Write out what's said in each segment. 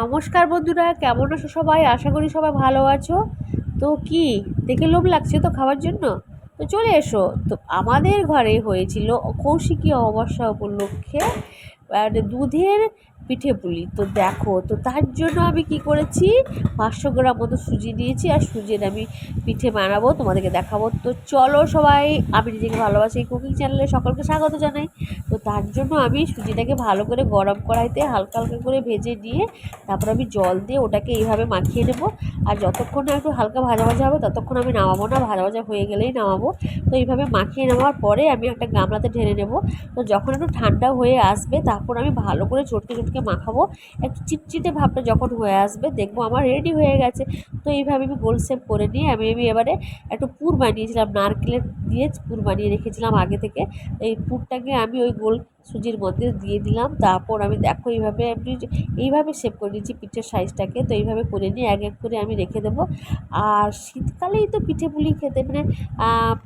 নমস্কার বন্ধুরা, কেমন আছো সবাই? আশা করি সবাই ভালো আছো। তো কি, দেখে লোভ লাগছে তো খাওয়ার জন্য? তো চলে এসো। তো আমাদের ঘরে হয়েছিল কৌশিকী অমাবস্যা উপলক্ষে দুধের পিঠে পুলি। তো দেখো, তো তার জন্য আমি কি করেছি? পাঁচশো গ্রাম মতো সুজি নিয়েছি আর সুজির আমি পিঠে বানাবো, তোমাদেরকে দেখাবো। তো চলো সবাই, আমি নিজেকে ভালোবাসি কুকিং চ্যানেলে সকলকে স্বাগত জানাই। তো তার জন্য আমি সুজিটাকে ভালো করে গরম কড়াইতে হালকা হালকা করে ভেজে নিয়ে তারপর আমি জল দিয়ে ওটাকে এইভাবে মাখিয়ে নেব। আর যতক্ষণ না একটু হালকা ভাজা ভাজা হবে, ততক্ষণ আমি নামাবো না, ভাজা ভাজা হয়ে গেলেই নামাবো। তো এইভাবে মাখিয়ে নেওয়ার পরে আমি একটা গামলাতে ঢেলে নেব। তো যখন একটু ঠান্ডা হয়ে আসবে, তারপর আমি ভালো করে চটকে মাখাবো। একটু চিপচিটে ভাবটা যখন হয়ে আসবে, দেখব আমার রেডি হয়ে গেছে। তো এইভাবে আমি গোল শেপ করে নিয়ে আমি আমি এবারে একটু পুর বানিয়েছিলাম, নারকেলের দিয়ে পুর বানিয়ে রেখেছিলাম আগে থেকে। এই পুরটাকে আমি ওই গোল সুজির মধ্যে দিয়ে দিলাম। তারপর আমি দেখো এইভাবে আমি এইভাবে শেপ করে নিয়েছি পিঠের সাইজটাকে তো এইভাবে করে নিয়ে এক এক করে আমি রেখে দেবো। আর শীতকালেই তো পিঠে পুলি খেতে মানে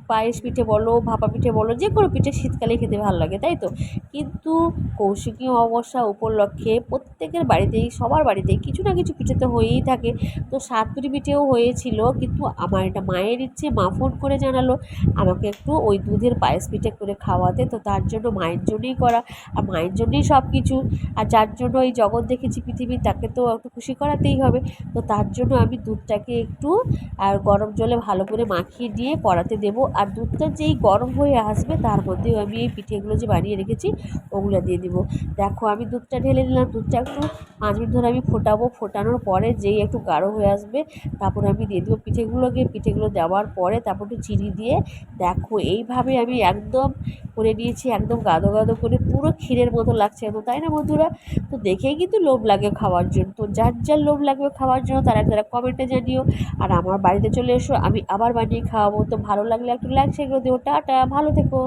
পায়েস পিঠে বলো, ভাপা পিঠে বলো, যে কোনো পিঠে শীতকালেই খেতে ভালো লাগে, তাই তো? কিন্তু কৌশিকী অমাবস্যা উপলক্ষে প্রত্যেকের বাড়িতেই, সবার বাড়িতেই কিছু না কিছু পিঠে তো হয়েই থাকে। তো সাতপুরি পিঠেও হয়েছিল, কিন্তু আমার এটা মায়ের ইচ্ছে, মা ফোন করে জানালো আমাকে একটু ওই দুধের পায়েস পিঠে করে খাওয়াতে। তো তার জন্য মায়ের জন্যই করা আর মায়ের জন্যই সব কিছু আর যার জন্য এই জগৎ দেখেছি, পৃথিবী, তাকে তো একটু খুশি করাতেই হবে। তো তার জন্য আমি দুধটাকে একটু, আর গরম জলে ভালো করে মাখিয়ে দিয়ে কড়াতে দেবো। আর দুধটা যেই গরম হয়ে আসবে, তার মধ্যেও আমি এই পিঠেগুলো যে বানিয়ে রেখেছি, ওগুলো দিয়ে দিব। দেখো, আমি দুধটা ঢেলে নিলাম। দুধটা একটু পাঁচ মিনিট ধরে আমি ফোটাবো। ফোটানোর পরে যেই একটু গাঢ় হয়ে আসবে, তারপরে আমি দিয়ে দেবো পিঠেগুলোকে। পিঠেগুলো দেওয়ার পরে তারপর একটু চিনি দিয়ে, দেখো, এইভাবে আমি একদম করে নিয়েছি একদম গাদো গাদো করে, পুরো ক্ষীরের মতো লাগছে তো তাই না বন্ধুরা? তো দেখেই কিন্তু লোভ লাগে খাওয়ার জন্য। তো যার যার লোভ লাগবে খাওয়ার জন্য, তারা তারা কমেন্টে জানিও। আর আমার বাড়িতে চলে এসো, আমি আবার বানিয়ে খাওয়াবো। তো ভালো লাগলে একটু লাগছে সেগুলো দিও। টাটা, ভালো থেকো।